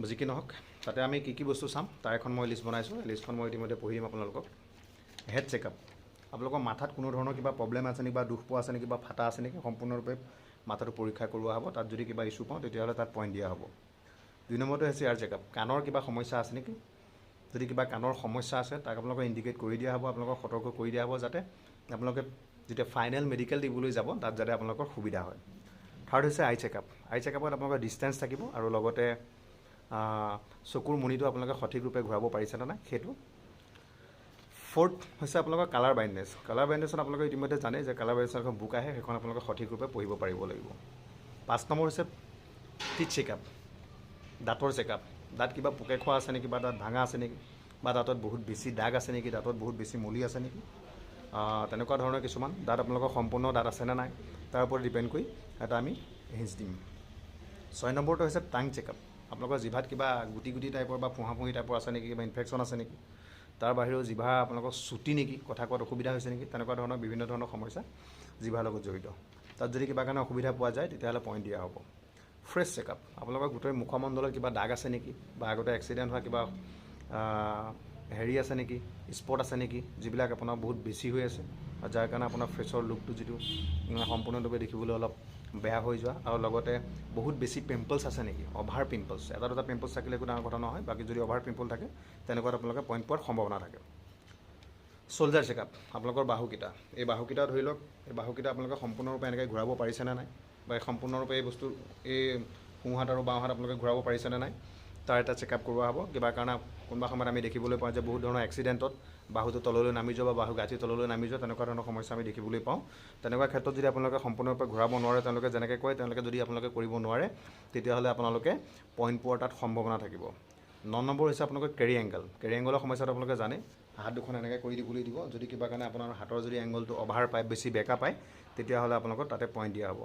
যি কি নহওক? তাতে আমি কি কি বস্তু চাম? তাৰ এখন মই লিষ্ট বনাইছোঁ। লিষ্টখন মই ইতিমধ্যে পঢ়ি দিম আপোনালোকক। হেড চেকআপ আপোনালোকৰ মাথাত কোনো ধৰণৰ কিবা প্ৰব্লেম আছে নেকি বা দুখ পোৱা আছে নেকি বা ফাটা আছে নেকি সম্পূৰ্ণৰূপে মাথাটো পৰীক্ষা কৰোৱা হ'ব। তাত যদি কিবা ইছ্যু পাওঁ তেতিয়াহ'লে তাত পইণ্ট দিয়া হ'ব। দুই নম্বৰটো হৈছে এয়াৰ চেকআপ কাণৰ কিবা সমস্যা আছে নেকি? যদি কিবা কাণৰ সমস্যা আছে তাক আপোনালোকক ইণ্ডিকেট কৰি দিয়া হ'ব আপোনালোকক সতৰ্ক কৰি দিয়া হ'ব যাতে আপোনালোকে যেতিয়া ফাইনেল মেডিকেল দিবলৈ যাব তাত যাতে আপোনালোকৰ সুবিধা হয়। থাৰ্ড হৈছে আই চেকআপ আই চেকআপত আপোনালোকৰ ডিষ্টেঞ্চ থাকিব আৰু লগতে চকুৰ মণিটো আপোনালোকে সঠিক ৰূপে ঘূৰাব পাৰিছেনে নাই? সেইটো। ফ'ৰ্থ হৈছে আপোনালোকৰ কালাৰ বাইণ্ডনেছ কালাৰ বাইণ্ডনেছত আপোনালোকে ইতিমধ্যে জানে যে কালাৰ বাইণ্ডনেছৰ এখন বুক আহে সেইখন আপোনালোকে সঠিক ৰূপে পঢ়িব পাৰিব লাগিব। পাঁচ নম্বৰ হৈছে টিথ চেকআপ দাঁতৰ চেকআপ দাঁত কিবা পোকে খোৱা আছে নেকি বা দাঁত ভাঙা আছে নেকি বা দাঁতত বহুত বেছি দাগ আছে নেকি দাঁতত বহুত বেছি মলি আছে নেকি? তেনেকুৱা ধৰণৰ কিছুমান। দাঁত আপোনালোকৰ সম্পূৰ্ণ দাঁত আছেনে নাই তাৰ ওপৰত ডিপেণ্ড কৰি এটা আমি হিঞ্চ দিম। ছয় নম্বৰটো হৈছে টাং চেকআপ আপোনালোকৰ জিভাত কিবা গুটি গুটি টাইপৰ বা ফুঁহা ফুঁহি টাইপৰ আছে নেকি কিবা ইনফেকশ্যন আছে নেকি? তাৰ বাহিৰেও জিভা আপোনালোকৰ চুটি নেকি কথা কোৱাত অসুবিধা হৈছে নেকি তেনেকুৱা ধৰণৰ বিভিন্ন ধৰণৰ সমস্যা জিভাৰ লগত জড়িত। তাত যদি কিবা কাৰণে অসুবিধা পোৱা যায় তেতিয়াহ'লে পইণ্ট দিয়া হ'ব। ফ্ৰেছ চেকআপ আপোনালোকৰ গোটেই মুখমণ্ডলত কিবা দাগ আছে নেকি বা আগতে এক্সিডেণ্ট হোৱা কিবা হেৰি আছে নেকি স্পট আছে নেকি যিবিলাক আপোনাৰ বহুত বেছি হৈ আছে আৰু যাৰ কাৰণে আপোনাৰ ফেচৰ লুকটো যিটো সম্পূৰ্ণৰূপে দেখিবলৈ অলপ বেয়া হৈ যোৱা আৰু লগতে বহুত বেছি পিম্পলছ আছে নেকি? অভাৰ পিম্পলছ এটা দুটা পিম্পলছ থাকিলে একো ডাঙৰ কথা নহয়। বাকী যদি অভাৰ পিম্পল থাকে তেনেকুৱাত আপোনালোকে পইণ্ট পোৱাৰ সম্ভাৱনা থাকে। চ'ল্জাৰ চেকআপ আপোনালোকৰ বাহুকেইটা এই বাহুকেইটা ধৰি লওক এই বাহুকেইটা আপোনালোকে সম্পূৰ্ণৰূপে এনেকৈ ঘূৰাব পাৰিছেনে নাই? বা সম্পূৰ্ণৰূপে এই বস্তু এই সোঁহাত আৰু বাওঁহাত আপোনালোকে ঘূৰাব পাৰিছেনে নাই? তাৰ এটা চেকআপ কৰোৱা হ'ব। কিবা কাৰণে কোনোবা সময়ত আমি দেখিবলৈ পাওঁ যে বহুত ধৰণৰ এক্সিডেণ্টত বাহুটো তললৈ নামি যোৱা বা বাহু গাঁঠি তললৈ নামি যোৱা তেনেকুৱা ধৰণৰ সমস্যা আমি দেখিবলৈ পাওঁ। তেনেকুৱা ক্ষেত্ৰত যদি আপোনালোকে সম্পূৰ্ণৰূপে ঘূৰাব নোৱাৰে তেওঁলোকে যেনেকৈ কয় তেওঁলোকে যদি আপোনালোকে কৰিব নোৱাৰে তেতিয়াহ'লে আপোনালোকে পইণ্ট পোৱাৰ তাত সম্ভাৱনা থাকিব। ন নম্বৰ হৈছে আপোনালোকৰ কেৰি এংগল কেৰি এংগলৰ সমস্যাটো আপোনালোকে জানে হাত দুখন এনেকৈ কৰি দিবলৈ দিব। যদি কিবা কাৰণে আপোনাৰ হাতৰ যদি এংগলটো অভাৰ পায় বেছি বেকা পায় তেতিয়াহ'লে আপোনালোকৰ তাতে পইণ্ট দিয়া হ'ব।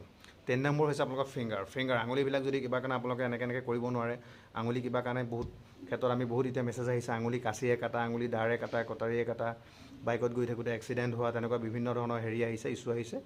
টেন নম্বৰ হৈছে আপোনালোকৰ ফিংগাৰ ফিংগাৰ আঙুলিবিলাক যদি কিবা কাৰণে আপোনালোকে এনেকৈ এনেকৈ কৰিব নোৱাৰে আঙুলি কিবা কাৰণে বহুত ক্ষেত্ৰত আমি বহুত এতিয়া মেছেজ আহিছে আঙুলি কাঁচিৰে কাটা আঙুলি দাৰে কাটা কটাৰীয়ে কাটা বাইকত গৈ থাকোঁতে এক্সিডেণ্ট হোৱা তেনেকুৱা বিভিন্ন ধৰণৰ হেৰি আহিছে ইছ্যু আহিছে।